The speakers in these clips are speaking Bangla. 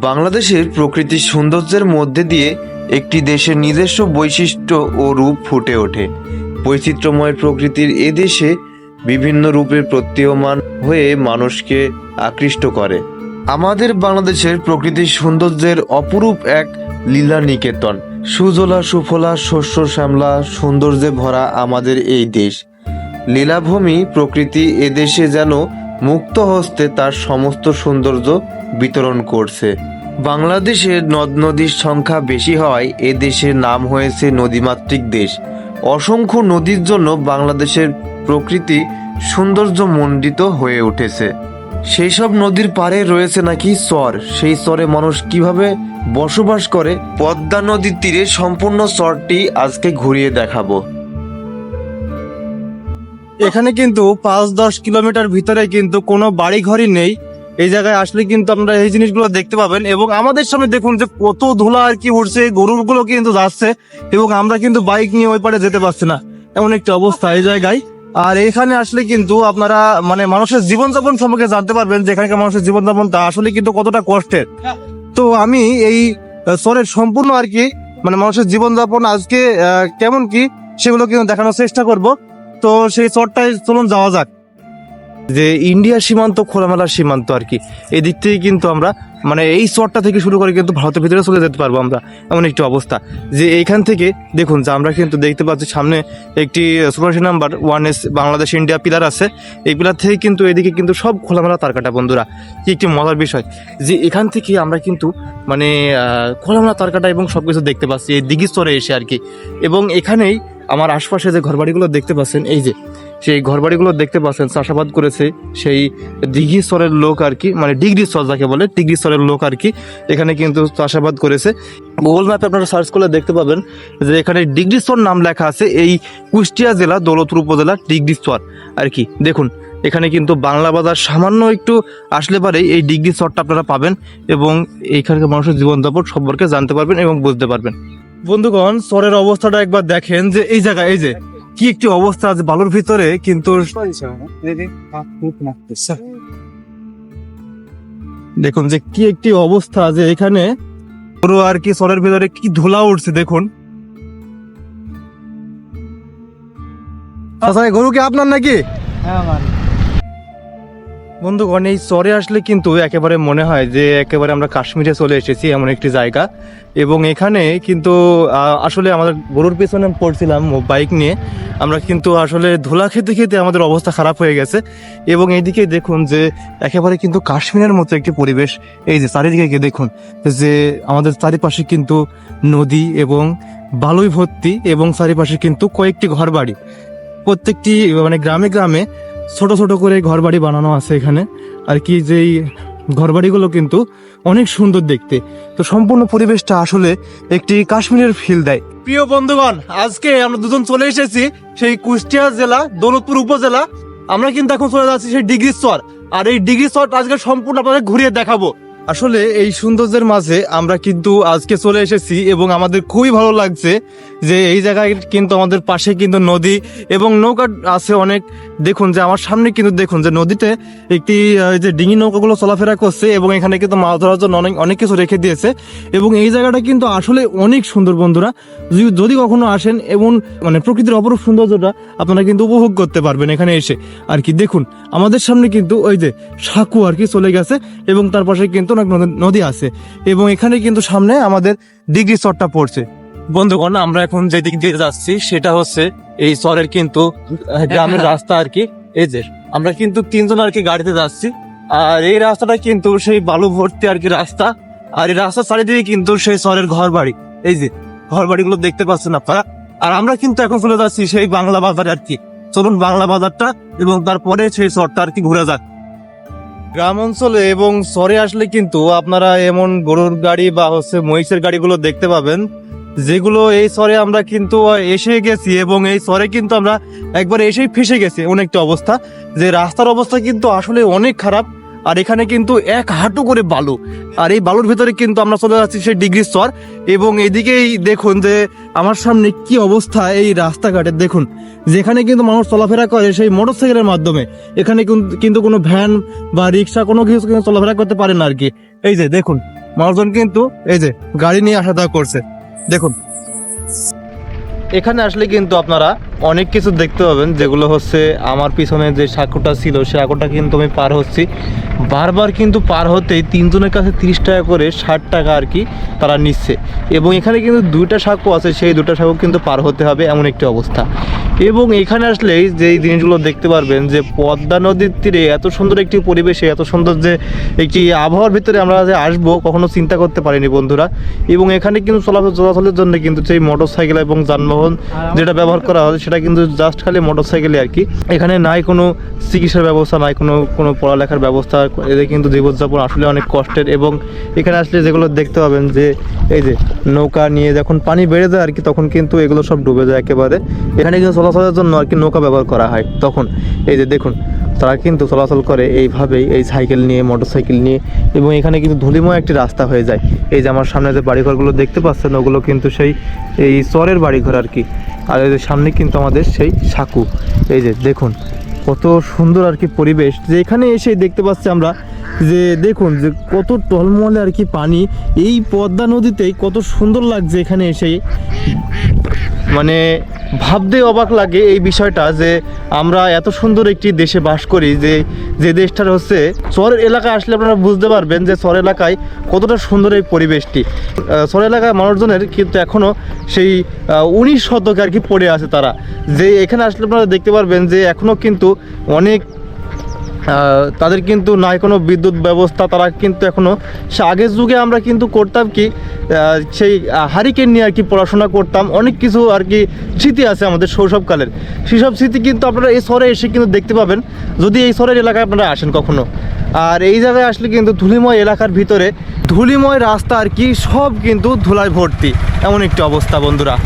বাংলাদেশের প্রকৃতির সৌন্দর্যের মধ্যে দিয়ে একটি দেশের নিজস্ব বৈশিষ্ট্য ও রূপ ফুটে ওঠে। বৈচিত্র্যময় প্রকৃতির এ দেশে বিভিন্ন রূপের প্রতীয়মান হয়ে মানুষকে আকৃষ্ট করে। আমাদের বাংলাদেশের প্রকৃতির সৌন্দর্যের অপরূপ এক লীলা নিকেতন সুজলা সুফলা শস্য শ্যামলা সৌন্দর্যে ভরা আমাদের এই দেশ। লীলাভূমি প্রকৃতি এদেশে যেন মুক্ত হস্তে তার সমস্ত সৌন্দর্য বিতরণ করছে। বাংলাদেশের নদ নদীর সংখ্যা বেশি হওয়ায় এ দেশের নাম হয়েছে নদীমাতৃক দেশ। অসংখ্য নদীর জন্য বাংলাদেশের প্রকৃতি সৌন্দর্য মণ্ডিত হয়ে উঠেছে। সেই সব নদীর পাড়ে রয়েছে নাকি চর সেই চরে মানুষ কীভাবে বসবাস করে? পদ্মা নদীর তীরে সম্পূর্ণ চরটি আজকে ঘুরিয়ে দেখাবো। এখানে কিন্তু পাঁচ দশ কিলোমিটার ভিতরে কিন্তু কোনো বাড়ি ঘরই নেই। এই জায়গায় আসলে কিন্তু আপনারা এই জিনিসগুলো দেখতে পাবেন এবং আমাদের সামনে দেখুন যে কত ধুলা আর কি উঠছে গরুগুলো কিন্তু যাচ্ছে এবং আমরা কিন্তু বাইক নিয়ে ওই পারে যেতে পারছি না। এমন একটি অবস্থা এই জায়গায়। আর এখানে আসলে কিন্তু আপনারা মানে মানুষের জীবনযাপন সম্পর্কে জানতে পারবেন যে এখানকার মানুষের জীবনযাপনটা আসলে কিন্তু কতটা কষ্টের। তো আমি এই শহরের সম্পূর্ণ আর কি মানে মানুষের জীবনযাপন আজকে কেমন কি সেগুলো কিন্তু দেখানোর চেষ্টা করব। তো সেই চরটায় চলুন যাওয়া যাক। যে ইন্ডিয়া সীমান্ত খোলামেলা সীমান্ত আর কি। এই দিক থেকে কিন্তু আমরা মানে এই চরটা থেকে শুরু করে কিন্তু ভারতের ভিতরে চলে যেতে পারব আমরা, এমন একটি অবস্থা। যে এইখান থেকে দেখুন, যে আমরা কিন্তু দেখতে পাচ্ছি সামনে একটি সুপারসি number one S Bangladesh India pillar আছে। এই পিলার থেকে কিন্তু এদিকে কিন্তু সব খোলামেলা তার কাটা বন্ধুরা। কি একটি মজার বিষয়। যে এখান থেকে আমরা কিন্তু মানে খোলামেলা তার কাটা এবং সব কিছু দেখতে পাচ্ছি, এই দিঘি স্তরে এসে আর কি। এবং এখানেই আমার আশপাশে যে ঘরবাড়িগুলো দেখতে পাচ্ছেন, এই যে, সেই ঘরবাড়িগুলো দেখতে পাচ্ছেন, চাষাবাদ করেছে সেই দিঘি স্তরের লোক আর কি মানে ডিগ্রি স্তর যাকে বলে, ডিগ্রি স্তরের লোক আর কি, এখানে কিন্তু চাষাবাদ করেছে। গুগল ম্যাপে আপনারা সার্চ করলে দেখতে পাবেন যে এখানে ডিগ্রি স্তর নাম লেখা আছে এই কুষ্টিয়া জেলা, দৌলতপুর উপজেলা ডিগ্রি স্তর আর কি। দেখুন, এখানে কিন্তু বাংলা বাজার সামান্য একটু আসলে পারে, এই ডিগ্রি স্তরটা আপনারা পাবেন এবং এইখানকার মানুষের জীবনযাপন সম্পর্কে জানতে পারবেন এবং বুঝতে পারবেন। বন্ধুগণ স্তরের অবস্থাটা একবার দেখেন যে এই জায়গায়, এই যে, কি একটি অবস্থা আছে বালুর ভিতরে, কিন্তু দেখুন যে কি একটি অবস্থা যে এখানে পুরো আর কি স্তরের ভিতরে কি ধুলা উঠছে, দেখুন। আচ্ছা গরু কি আপনার নাকি? বন্ধুগণ, এই চরে আসলে কিন্তু একেবারে মনে হয় যে একেবারে আমরা কাশ্মীরে চলে এসেছি এমন একটি জায়গা। এবং এখানে কিন্তু আসলে আমাদের গরুর পেছনে পড়ছিলাম বাইক নিয়ে। আমরা কিন্তু আসলে ধুলা খেতে খেতে আমাদের অবস্থা খারাপ হয়ে গেছে। এবং এইদিকে দেখুন যে, একেবারে কিন্তু কাশ্মীরের মতো একটি পরিবেশ। এই যে চারিদিকে দেখুন যে, আমাদের চারিপাশে কিন্তু নদী এবং বালুই ভর্তি এবং চারিপাশে কিন্তু কয়েকটি ঘরবাড়ি। প্রত্যেকটি মানে গ্রামে গ্রামে ছোট ছোট করে ঘরবাড়ি বানানো আছে এখানে। আর কি যেই ঘরবাড়িগুলো কিন্তু অনেক সুন্দর দেখতে। তো সম্পূর্ণ পরিবেশটা আসলে একটি কাশ্মীরের ফিল দেয়। প্রিয় বন্ধুগণ, আজকে আমরা দুজন চলে এসেছি সেই কুষ্টিয়া জেলা, দৌলতপুর উপজেলা। আমরা কিন্তু এখন চলে যাচ্ছি সেই ডিগ্রি স্তর আর এই ডিগ্রি স্তরটা আজকে সম্পূর্ণ আপনাদের ঘুরিয়ে দেখাবো। আসলে এই সৌন্দর্যের মাঝে আমরা কিন্তু আজকে চলে এসেছি এবং আমাদের খুবই ভালো লাগছে যে এই জায়গায় কিন্তু আমাদের পাশে কিন্তু নদী এবং নৌকা আছে অনেক। দেখুন যে আমার সামনে কিন্তু দেখুন যে নদীতে একটি যে ডিঙি নৌকাগুলো চলাফেরা করছে এবং এখানে কিন্তু মাছ ধরার জন্য অনেক অনেক কিছু রেখে দিয়েছে এবং এই জায়গাটা কিন্তু আসলে অনেক সুন্দর বন্ধুরা। যদি- কখনো আসেন এবং মানে প্রকৃতির অপরূপ সৌন্দর্যটা আপনারা কিন্তু উপভোগ করতে পারবেন এখানে এসে। আর কি দেখুন, আমাদের সামনে কিন্তু ওই যে সাঁকু আর কি চলে গেছে এবং তার পাশে কিন্তু অনেক নদ- নদী আছে এবং এখানে কিন্তু সামনে আমাদের ডিগ্রি চরটা পড়ছে। বন্ধুগণ, আমরা এখন যে দিক দিয়ে যাচ্ছি, সেটা হচ্ছে এই চরের কিন্তু গ্রামের রাস্তা আর কি। এই যে, আমরা কিন্তু তিনজন আর কি গাড়িতে যাচ্ছি। আর এই রাস্তাটা কিন্তু সেই বালু ভর্তি আর কি রাস্তা। আর এই রাস্তার চারিদিকে কিন্তু সেই চরের ঘর বাড়ি এই যে ঘর বাড়িগুলো দেখতে পাচ্ছেন আপনারা। আর আমরা কিন্তু এখন চলে যাচ্ছি সেই বাংলা বাজার আর কি। চলুন বাংলা বাজারটা এবং তারপরে সেই চরটা আর কি ঘুরে যাক। গ্রাম অঞ্চলে এবং শহরে আসলে কিন্তু আপনারা এমন গরুর গাড়ি বা হচ্ছে মহিষের গাড়িগুলো দেখতে পাবেন। যেগুলো এই শহরে আমরা কিন্তু এসে গেছি এবং এই শহরে কিন্তু আমরা একবার এসেই ফেসে গেছি অনেকটা অবস্থা। যে রাস্তার অবস্থা কিন্তু আসলে অনেক খারাপ, আর এখানে কিন্তু এক হাঁটু করে বালু। আর এই বালুর ভিতরে কিন্তু আমরা চলে যাচ্ছি সেই ডিগ্রি স্তর। এবং এদিকেই দেখুন যে আমার সামনে কি অবস্থা এই রাস্তাঘাটের দেখুন, যেখানে কিন্তু মানুষ চলাফেরা করে সেই মোটরসাইকেলের মাধ্যমে। এখানে কিন্তু- কোনো ভ্যান বা রিক্সা কোনো কিছু চলাফেরা করতে পারে না আর কি। এই যে দেখুন, মানুষজন কিন্তু এই যে গাড়ি নিয়ে আসা যাওয়া করছে। দেখুন। এখানে আসলে কিন্তু আপনারা অনেক কিছু দেখতে পাবেন, যেগুলো হচ্ছে আমার পিছনে যে সাঁকোটা ছিল সাঁকোটা কিন্তু আমি পার হচ্ছি। বারবার কিন্তু পার হতেই তিনজনের কাছে তিরিশ টাকা করে ষাট টাকা আর কি তারা নিচ্ছে। এবং এখানে কিন্তু দুইটা সাঁকো আছে, সেই দুটা সাঁকো কিন্তু পার হতে হবে এমন একটি অবস্থা। এবং এখানে আসলেই যে জিনিসগুলো দেখতে পারবেন যে পদ্মা নদীর তীরে এত সুন্দর একটি পরিবেশে, এত সুন্দর যে একটি আবহাওয়ার ভিতরে আমরা যে আসব, কখনো চিন্তা করতে পারিনি বন্ধুরা। এবং এখানে কিন্তু চলাচল চলাচলের জন্য কিন্তু সেই মোটর সাইকেল এবং যানবাহন যেটা ব্যবহার করা হয়, সেটা কিন্তু জাস্ট খালি মোটর সাইকেলে আর কি। এখানে নাই কোনো চিকিৎসার ব্যবস্থা, নাই কোনো কোনো পড়ালেখার ব্যবস্থা। এদের কিন্তু জীবনযাপন আসলে অনেক কষ্টের এবং এখানে আসলে যেগুলো দেখতে পাবেন যে এই যে নৌকা নিয়ে যখন পানি বেড়ে যায় আর কি, তখন কিন্তু এগুলো সব ডুবে যায় একেবারে। এখানে কিন্তু চলাচলের জন্য আর কি নৌকা ব্যবহার করা হয় তখন। এই যে দেখুন, তারা কিন্তু চলাচল করে এইভাবেই এই সাইকেল নিয়ে মোটর সাইকেল নিয়ে এবং এখানে কিন্তু ধুলিময় একটি রাস্তা হয়ে যায়। এই যে আমার সামনে যে বাড়িঘরগুলো দেখতে পাচ্ছেন, ওগুলো কিন্তু সেই, এই চরের বাড়িঘর আর কি। আর এই সামনে কিন্তু আমাদের সেই সাকু। এই যে দেখুন, কত সুন্দর আর কি পরিবেশ। যে এখানে এসে দেখতে পাচ্ছি আমরা যে দেখুন, যে কত টলমলে আর কি পানি। এই পদ্মা নদীতেই কত সুন্দর লাগছে এখানে এসে মানে ভাবতে অবাক লাগে এই বিষয়টা যে আমরা এত সুন্দর একটি দেশে বাস করি যে যে দেশটার হচ্ছে শহর এলাকায় আসলে আপনারা বুঝতে পারবেন যে শহর এলাকায় কতটা সুন্দর এই পরিবেশটি। শহর এলাকায় মানুষজনের কিন্তু এখনও সেই উনিশ শতকে আর কি পড়ে আছে তারা। যে এখানে আসলে আপনারা দেখতে পারবেন যে এখনও কিন্তু অনেক তাদের কিন্তু নাই কোনো বিদ্যুৎ ব্যবস্থা, তারা কিন্তু এখনও সে আগের যুগে আমরা কিন্তু করতাম কি সেই হারিকেন নিয়ে আর কি পড়াশোনা করতাম। অনেক কিছু আর কি স্মৃতি আছে আমাদের শৈশবকালের। সেসব স্মৃতি কিন্তু আপনারা এই শহরে এসে কিন্তু দেখতে পাবেন। যদি এই শহরের এলাকায় আপনারা আসেন কখনো। আর এই জায়গায় আসলে কিন্তু ধুলিময় এলাকার ভিতরে ধুলিময় রাস্তা আর কি সব কিন্তু ধুলায় ভর্তি। এমন একটি অবস্থা বন্ধুরা।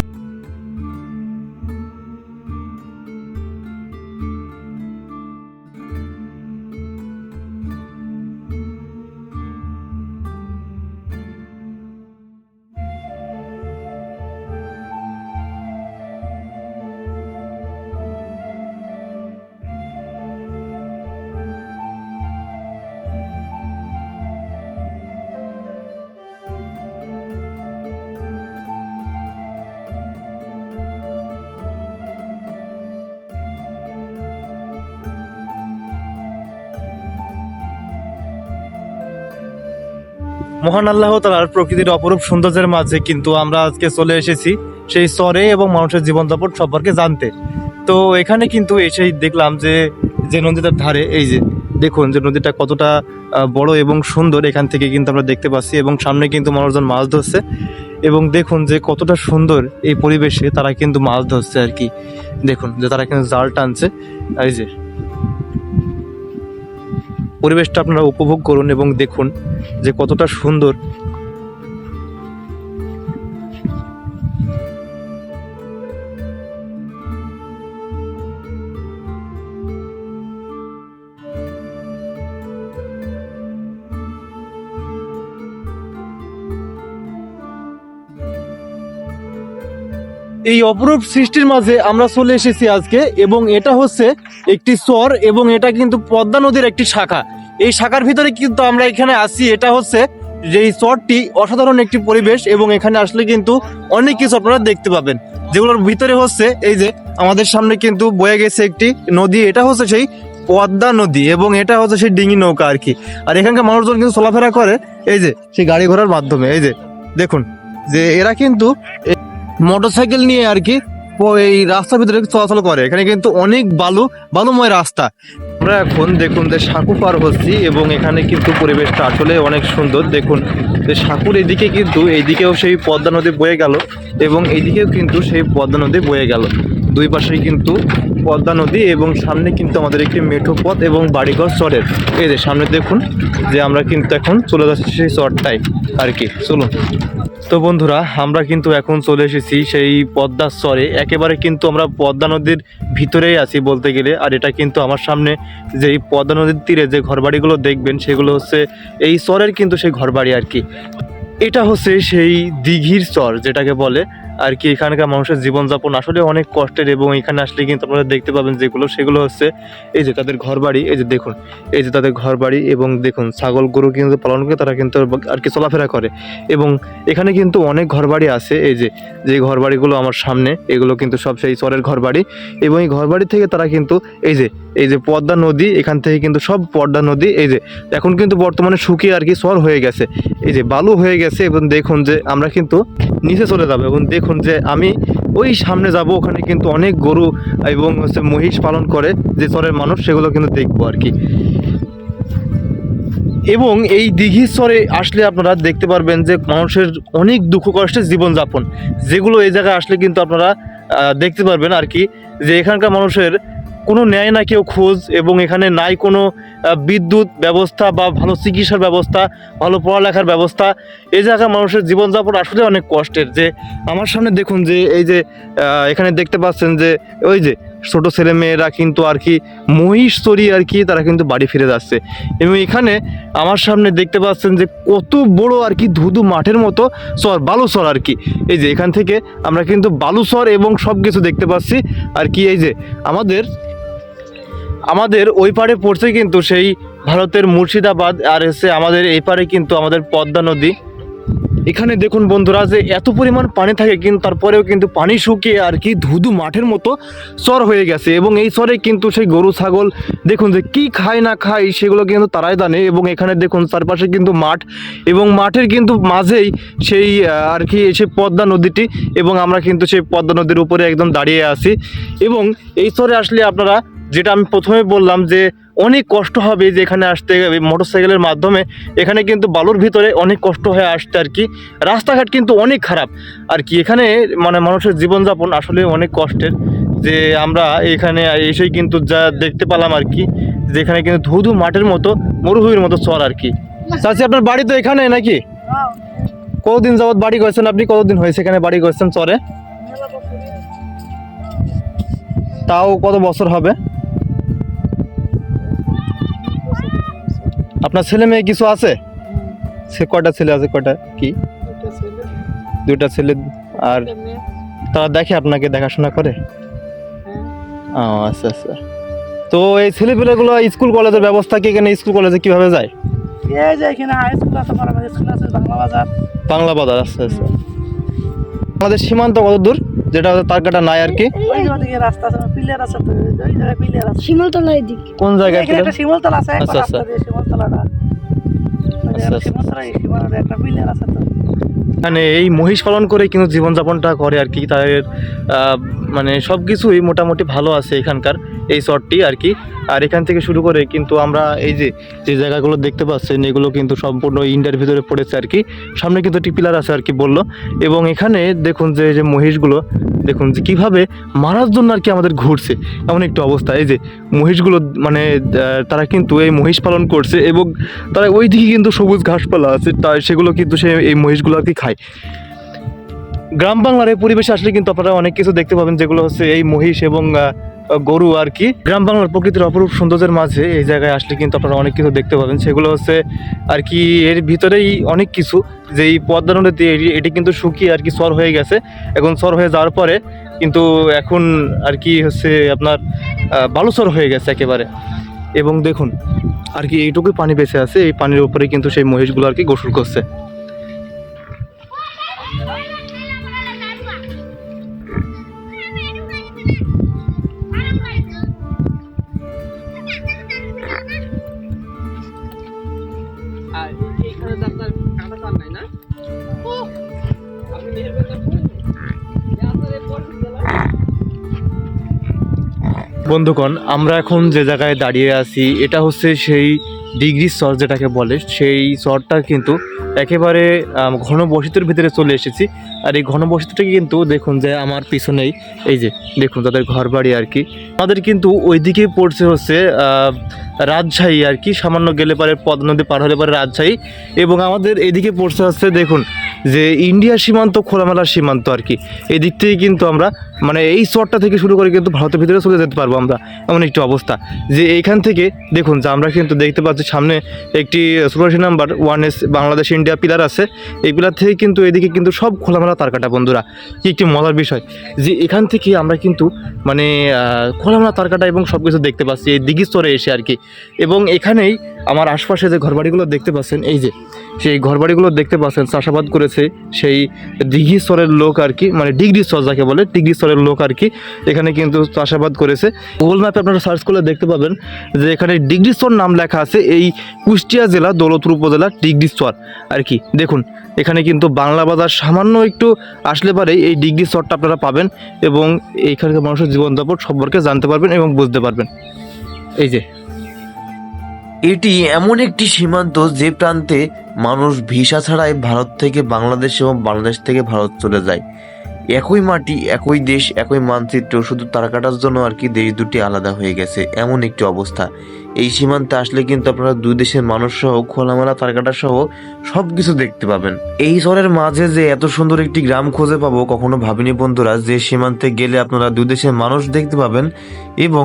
মহান আল্লাহ তালার প্রকৃতির অপরূপ সৌন্দর্যের মাঝে কিন্তু আমরা আজকে চলে এসেছি সেই স্তরে এবং মানুষের জীবনযাপন সম্পর্কে জানতে। তো এখানে কিন্তু এসেই দেখলাম যে যে নদীটার ধারে, এই যে দেখুন যে নদীটা কতটা বড় এবং সুন্দর, এখান থেকে কিন্তু আমরা দেখতে পাচ্ছি এবং সামনে কিন্তু মানুষজন মাছ ধরছে এবং দেখুন যে কতটা সুন্দর এই পরিবেশে তারা কিন্তু মাছ ধরছে আর কি। দেখুন যে তারা কিন্তু জাল টানছে, এই যে পরিবেশটা আপনারা উপভোগ করুন এবং দেখুন যে কতটা সুন্দর। এই অপরূপ সৃষ্টির মাঝে আমরা চলে এসেছি আজকে এবং এটা হচ্ছে একটি চর এবং এটা কিন্তু পদ্মা নদীর একটি শাখা। এই শাখার ভিতরে কিন্তু আমরা এখানে আসি এটা হচ্ছে যে এই চরটি অসাধারণ একটি পরিবেশ এবং এখানে আসলে কিন্তু অনেক কিছু আপনারা দেখতে পাবেন। যেগুলোর ভিতরে হচ্ছে এই যে আমাদের সামনে কিন্তু বয়ে গেছে একটি নদী। এটা হচ্ছে সেই পদ্মা নদী এবং এটা হচ্ছে সেই ডিঙি নৌকা আর কি। আর এখানকার মানুষজন কিন্তু চলাফেরা করে এই যে সেই গাড়ি ঘোড়ার মাধ্যমে। এই যে দেখুন যে এরা কিন্তু মোটরসাইকেল নিয়ে আর কি এই রাস্তার ভিতরে চলাচল করে। এখানে কিন্তু অনেক বালু, বালুময় রাস্তা। আমরা এখন দেখুন যে সাঁকু পার হচ্ছি এবং এখানে কিন্তু পরিবেশটা আসলে অনেক সুন্দর। দেখুন, যে সাঁকুর এদিকে কিন্তু, এইদিকেও সেই পদ্মা নদী বয়ে গেল এবং এইদিকেও কিন্তু সেই পদ্মা নদী বয়ে গেল। দুই পাশেই কিন্তু পদ্মা নদী এবং সামনে কিন্তু আমাদের একটি মেঠো পথ এবং বাড়িঘর চরের। এই যে সামনে দেখুন যে আমরা কিন্তু এখন চলে যাচ্ছি সেই চরটাই আর কি। চলুন। তো বন্ধুরা, আমরা কিন্তু এখন চলে এসেছি সেই পদ্মার চরে। একেবারে কিন্তু আমরা পদ্মা নদীর ভিতরেই আছি বলতে গেলে। আর এটা কিন্তু আমার সামনে যে এই পদ্মা নদীর তীরে যে ঘরবাড়িগুলো দেখবেন, সেগুলো হচ্ছে এই চরের কিন্তু সেই ঘরবাড়ি আর কি। এটা হচ্ছে সেই দিঘির চর, যেটাকে বলে আর কি, এখানকার মানুষের জীবনযাপন আসলে অনেক কষ্টের এবং এখানে আসলে কিন্তু আপনারা দেখতে পাবেন যেগুলো, সেগুলো হচ্ছে এই যে তাদের ঘরবাড়ি, এই যে দেখুন, এই যে তাদের ঘরবাড়ি এবং দেখুন, ছাগল গরু কিন্তু পালন করে তারা কিন্তু আর কি চলাফেরা করে। এবং এখানে কিন্তু অনেক ঘরবাড়ি আছে, এই যে যে ঘরবাড়িগুলো আমার সামনে, এগুলো কিন্তু সব সেই চরের ঘরবাড়ি এবং এই ঘরবাড়ি থেকে তারা কিন্তু এই যে এই যে পদ্মা নদী, এখান থেকে কিন্তু সব পদ্মা নদী, এই যে এখন কিন্তু বর্তমানে শুকিয়ে আর কি সর হয়ে গেছে। এই যে বালু হয়ে গেছে এবং দেখুন যে আমরা কিন্তু নিচে চলে যাব এবং দেখুন যে আমি ওই সামনে যাব, ওখানে কিন্তু অনেক গরু এবং হচ্ছে মহিষ পালন করে যে চরের মানুষ, সেগুলো কিন্তু দেখব আর কি। এবং এই দিঘির চরে আসলে আপনারা দেখতে পারবেন যে মানুষের অনেক দুঃখ কষ্টের জীবনযাপন। যেগুলো এই জায়গায় আসলে কিন্তু আপনারা দেখতে পারবেন আর কি, যে এখানকার মানুষের কোনো ন্যায় না কেউ খোঁজ এবং এখানে নাই কোনো বিদ্যুৎ ব্যবস্থা বা ভালো চিকিৎসার ব্যবস্থা, ভালো পড়ালেখার ব্যবস্থা। এই জায়গায় মানুষের জীবনযাপন আসলে অনেক কষ্টের। যে আমার সামনে দেখুন যে এই যে এখানে দেখতে পাচ্ছেন যে ওই যে ছোট ছেলে মেয়েরা কিন্তু আর কি মহিষ তরি আর কি তারা কিন্তু বাড়ি ফিরে যাচ্ছে। এবং এখানে আমার সামনে দেখতে পাচ্ছেন যে কত বড় আর কি ধুধু মাঠের মতো চর বালুচর আর কি। এই যে এখান থেকে আমরা কিন্তু বালুচর এবং সব কিছু দেখতে পাচ্ছি। আর কি এই যে আমাদের আমাদের ওই পারে পড়ছে কিন্তু সেই ভারতের মুর্শিদাবাদ আর এসে আমাদের এই পারে কিন্তু আমাদের পদ্মা নদী। এখানে দেখুন বন্ধুরা যে এত পরিমাণ পানি থাকে, কিন্তু তারপরেও কিন্তু পানি শুকিয়ে আর কি ধুধু মাঠের মতো চর হয়ে গেছে। এবং এই চরে কিন্তু সেই গরু, ছাগল, দেখুন যে কি খায় না খায়, সেগুলো কিন্তু তারাই জানে। এবং এখানে দেখুন চারপাশে কিন্তু মাঠ, এবং মাঠের কিন্তু মাঝেই সেই আর কি সেই পদ্মা নদীটি, এবং আমরা কিন্তু সেই পদ্মা নদীর উপরে একদম দাঁড়িয়ে আছি। এবং এই চরে আসলে আপনারা যেটা আমি প্রথমে বললাম যে অনেক কষ্ট হবে যে এখানে আসতে মোটর সাইকেলের মাধ্যমে। এখানে কিন্তু বালুর ভিতরে অনেক কষ্ট হয়ে আসতে আর কি। রাস্তাঘাট কিন্তু অনেক খারাপ। আর কি এখানে মানে মানুষের জীবনযাপন আসলে অনেক কষ্টের। যে আমরা এখানে এসেই কিন্তু যা দেখতে পেলাম আর কি, যে এখানে কিন্তু ধুধু মাঠের মতো, মরুভূমির মতো চর আর কি। চাচি, আপনার বাড়ি তো এখানে নাকি? কতদিন যাবৎ বাড়ি করেছেন আপনি? কতদিন হয়েছে এখানে বাড়ি করেছেন চরে? তাও কত বছর হবে? আপনার ছেলে মেয়ে কিছু আছে? সে কটা ছেলে আছে কটা কি? দুটা ছেলে। আর তারা দেখে আপনাকে দেখাশোনা করে? ও আচ্ছা আচ্ছা। তো এই ছেলেপেলেগুলো স্কুল কলেজের ব্যবস্থা কি এখানে স্কুল কলেজে কীভাবে যায়? এই যে এখানে হাই স্কুল আছে প্রাইমারি স্কুল আছে বাংলা বাজার। আচ্ছা আচ্ছা। আমাদের সীমান্ত কত দূর? যেটা তার কাটা নাই আর কি। কোন জায়গায় এখানে একটা শিমলতলা আছে আচ্ছা, আচ্ছা। মানে এই মহিষ পালন করে কিন্তু জীবনযাপনটা করে আর কি, তাদের মানে সব কিছুই মোটামুটি ভালো আছে এখানকার, এই শহরটি আর কি। আর এখান থেকে শুরু করে কিন্তু আমরা এই যে যে জায়গাগুলো দেখতে পাচ্ছেন, এগুলো কিন্তু সম্পূর্ণ ইন্ডিয়ার ভিতরে পড়েছে আর কি। সামনে কিন্তু একটি পিলার আছে আর কি বলল। এবং এখানে দেখুন যে, এই যে মহিষগুলো, দেখুন যে কীভাবে মারার জন্য আর কি আমাদের ঘুরছে। এমন একটি অবস্থা। এই যে মহিষগুলো মানে তারা কিন্তু এই মহিষ পালন করছে এবং তারা ওই দিকে কিন্তু সবুজ ঘাসপালা আছে তাই সেগুলো কিন্তু সে এই মহিষগুলো আর কি খায়। গ্রাম বাংলার এই পরিবেশে আসলে কিন্তু আপনারা অনেক কিছু দেখতে পাবেন, যেগুলো হচ্ছে এই মহিষ এবং গরু আর কি। গ্রাম বাংলার প্রকৃতির অপরূপ সৌন্দর্যের মাঝে এই জায়গায় আসলে কিন্তু আপনারা অনেক কিছু দেখতে পাবেন। সেগুলো হচ্ছে আর কি এর ভিতরেই অনেক কিছু। যে এই পদ্মা নদীতে এটি- কিন্তু শুকিয়ে আর কি সর হয়ে গেছে। এখন সর হয়ে যাওয়ার পরে কিন্তু এখন আর কি হচ্ছে আপনার আহ, বালুচর হয়ে গেছে একেবারে। এবং দেখুন আর কি এইটুকুই পানি বেঁচে আছে। এই পানির উপরে কিন্তু সেই মহিষগুলো আর কি গোসল করছে। বন্ধুগণ, আমরা এখন যে জায়গায় দাঁড়িয়ে আছি, এটা হচ্ছে সেই ডিগ্রি চর যেটাকে বলে। সেই চরটা কিন্তু একেবারে ঘনবসতির ভিতরে চলে এসেছি। আর এই ঘনবসতিটা কিন্তু দেখুন যে আমার পিছনেই, এই যে দেখুন তাদের ঘর বাড়ি আর কি। আমাদের কিন্তু ওইদিকে পড়ছে হচ্ছে রাজশাহী আর কি। সামান্য গেলে পারে পদ নদী পার হলে পারে রাজশাহী। এবং আমাদের এদিকে পড়ছে হচ্ছে, দেখুন যে ইন্ডিয়া সীমান্ত, খোলামেলা সীমান্ত আর কি। এদিক থেকে কিন্তু আমরা মানে এই চরটা থেকে শুরু করে কিন্তু ভারতের ভিতরে চলে যেতে পারব আমরা, এমন একটি অবস্থা। যে এইখান থেকে, দেখুন, যে আমরা কিন্তু দেখতে পাচ্ছি সামনে একটি সুপারসি number, one S Bangladesh, India pillar আছে। এই পিলার থেকে কিন্তু এদিকে কিন্তু সব খোলামেলা তার কাটা, বন্ধুরা। কি একটি মজার বিষয়, যে এখান থেকে আমরা কিন্তু মানে খোলামেলা তার কাটা এবং সব কিছু দেখতে পাচ্ছি, এই দিঘি স্তরে এসে আর কি। এবং এখানেই আমার আশপাশে যে ঘরবাড়িগুলো দেখতে পাচ্ছেন, এই যে সেই ঘরবাড়িগুলো দেখতে পাচ্ছেন, চাষাবাদ করেছে সেই দিঘি স্তরের লোক আর কি মানে ডিগ্রি স্তর যাকে বলে, ডিগ্রি স্তরের লোক আর কি, এখানে কিন্তু চাষাবাদ করেছে। গুগল ম্যাপে আপনারা সার্চ করলে দেখতে পাবেন যে এখানে ডিগ্রি স্তর নাম লেখা আছে এই কুষ্টিয়া জেলা, দৌলতপুর উপজেলা ডিগ্রি স্তর আর কি। দেখুন, এখানে কিন্তু বাংলা বাজার সামান্য একটু আসলে পারে, এই ডিগ্রি স্তরটা আপনারা পাবেন এবং এইখানকার মানুষের জীবনযাপন সম্পর্কে জানতে পারবেন এবং বুঝতে পারবেন। এই যে এটি এমন একটি সীমান্ত যে প্রান্তে মানুষ ভিসা ছাড়াই ভারত থেকে বাংলাদেশ এবং বাংলাদেশ থেকে ভারত চলে যায়। একই মাটি, একই দেশ, একই মানচিত্র, শুধু তারা কাটার জন্য আর কি দেশ দুটি আলাদা হয়ে গেছে, এমন একটি অবস্থা। এই সীমান্তে আসলে কিন্তু আপনারা দুই দেশের মানুষ সহ, খোলামেলা তারকাটা সহ সব কিছু দেখতে পাবেন। এই শহরের মাঝে যে এত সুন্দর একটি গ্রাম খুঁজে পাবো, কখনো ভাবিনি বন্ধুরা, যে সীমান্তে গেলে আপনারা দুই দেশের মানুষ দেখতে পাবেন এবং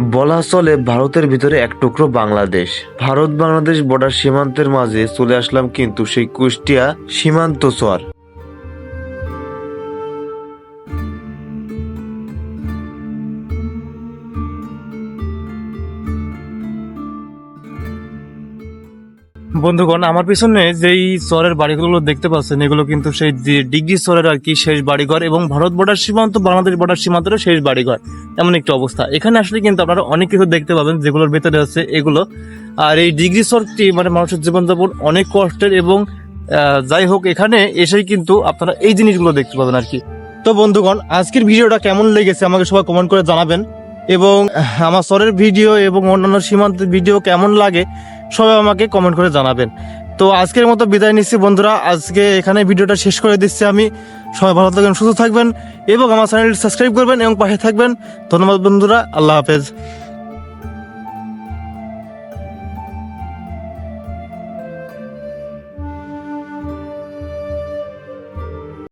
বলা চলে ভারতের ভিতরে এক টুকরো বাংলাদেশ। ভারত বাংলাদেশ বর্ডার সীমান্তের মাঝে চলে আসলাম কিন্তু সেই কুষ্টিয়া সীমান্ত চর। বন্ধুগণ, আমার পিছনে যেই চরের বাড়িগুলো দেখতে পাচ্ছেন, এগুলো কিন্তু সেই ডিগ্রি চরের আর কি শেষ বাড়িঘর এবং ভারত বর্ডার সীমান্ত, বাংলাদেশ বর্ডার সীমান্তের শেষ বাড়িঘর। এমন একটি অবস্থা। এখানে আসলে কিন্তু আপনারা অনেক কিছু দেখতে পাবেন, যেগুলোর ভেতরে আছে এগুলো। আর এই ডিগ্রি চরটি মানে মানুষের জীবনযাপন অনেক কষ্টের এবং যাই হোক, এখানে এসেই কিন্তু আপনারা এই জিনিসগুলো দেখতে পাবেন আর কি। তো বন্ধুগণ, আজকের ভিডিওটা কেমন লেগেছে আমাকে সবাই কমেন্ট করে জানাবেন। এবং আমার স্বরের ভিডিও এবং অন্যান্য সীমান্তের ভিডিও কেমন লাগে সবাই আমাকে কমেন্ট করে জানাবেন। তো আজকের মতো বিদায় নিচ্ছি বন্ধুরা। আজকে এখানে ভিডিওটা শেষ করে দিচ্ছি আমি। সবাই ভালো থাকবেন, সুস্থ থাকবেন এবং আমার চ্যানেলটি সাবস্ক্রাইব করবেন এবং পাশে থাকবেন। ধন্যবাদ বন্ধুরা, আল্লাহ হাফেজ।